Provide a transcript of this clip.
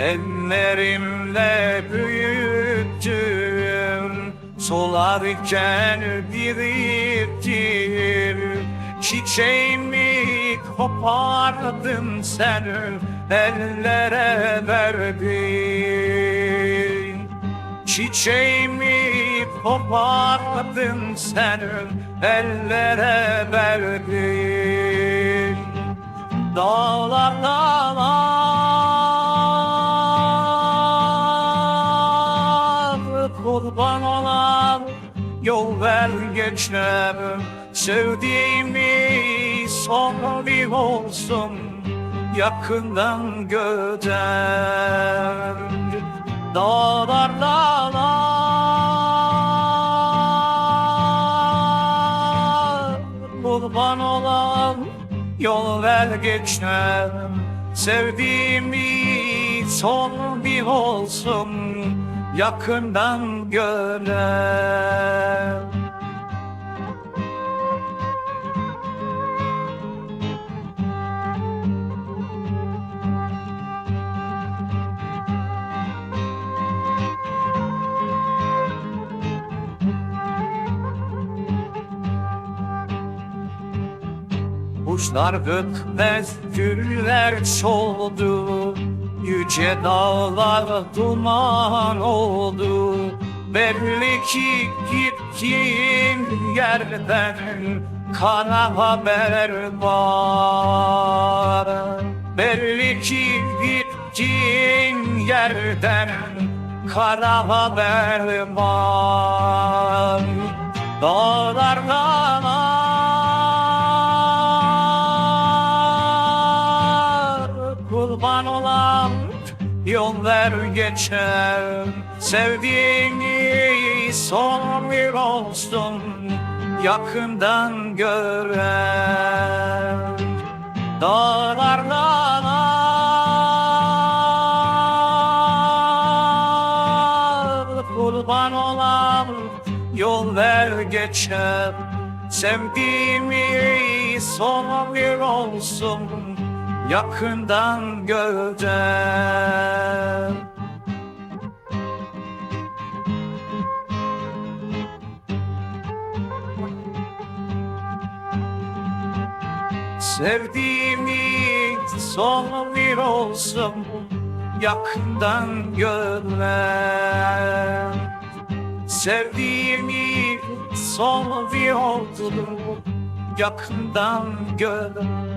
Ellerimle büyüttüm Solarken biriktir Çiçeğimi kopardın sen Ellere verdin. Çiçeğimi kopardın sen Ellere verdin. Dağlar ver geçer Sevdiğimi bir olsun Yakından göder. Dağlar dağlar Kurban olan yol ver geçer Sevdiğimi son bir olsun Yakından görer Kuşlar dökmez, güller soldu Yüce dağlar duman oldu. Belli ki gittiğin yerden Kara haber var. Belli ki gittiğin yerden Kara haber var. Dağlar Olan yol ver geçer Sevdiğini son bir olsun. Yakından görer Dağlar dağlar Kurban olan yol ver geçer Sevdiğimi son bir olsun Yakından görer Sevdiğimi son bir olsun Yakından görler Sevdiğimi son bir olsun Yakından görler